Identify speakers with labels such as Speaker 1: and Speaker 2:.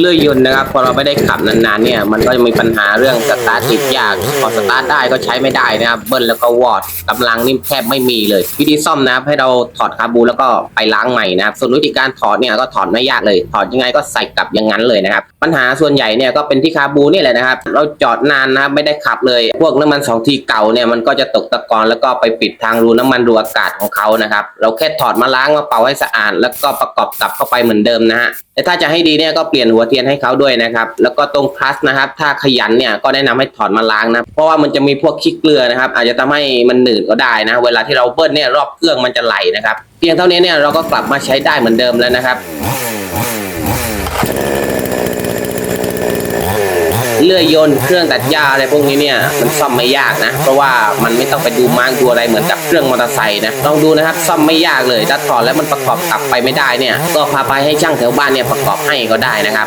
Speaker 1: เลื่อยยนต์นะครับ พอเราไม่ได้ขับนานๆเนี่ย มันก็จะมีปัญหาเรื่องสตาร์ทติดยากพอสตาร์ทได้ก็ใช้ไม่ได้นะครับ เบิ้ลแล้วก็วอดกำลังนี่แทบไม่มีเลย วิธีซ่อมนะครับให้เราถอดคาบูแล้วก็ไปล้างใหม่นะครับ ส่วนวิธีการถอดเนี่ยก็ถอดไม่ยากเลย ถอดยังไงก็ใส่กลับอย่างนั้นเลยนะครับ ปัญหาส่วนใหญ่เนี่ยก็เป็นที่คาบูนี่แหละนะครับ เราจอดนานนะครับไม่ได้ขับเลย พวกน้ำมันสองทีเก่าเนี่ยมันก็จะตกตะกอนแล้วก็ไปปิดทางรูน้ำมันรูอากาศของเขานะครับ เราแค่ถอดมาล้างมาเป่าให้สะอาด แล้วก็ประกอบกลับเข้าไปเหมือนเดิมนะฮะแต่ถ้าจะให้ดีเนี่ยก็เปลี่ยนหัวเทียนให้เขาด้วยนะครับ แล้วก็ตรงพลัสนะครับ ถ้าขยันเนี่ยก็แนะนำให้ถอดมาล้างนะ เพราะว่ามันจะมีพวกขี้เกลือนะครับ อาจจะทำให้มันหนืดก็ได้นะ เวลาที่เราเบิ้ลเนี่ยรอบเครื่องมันจะไหลนะครับ เพียงเท่านี้เนี่ยเราก็กลับมาใช้ได้เหมือนเดิมแล้วนะครับ เลื่อยยนต์เครื่องตัดหญ้าอะไรพวกนี้เนี่ยมันซ่อมไม่ยากนะ เพราะว่ามันไม่ต้องไปดูมาร์กดูอะไรเหมือนกับเครื่องมอเตอร์ไซค์นะลองดูนะครับซ่อมไม่ยากเลยถ้าถอดแล้วมันประกอบกลับไปไม่ได้เนี่ยก็พาไปให้ช่างแถวบ้านเนี่ยประกอบให้ก็ได้นะครับ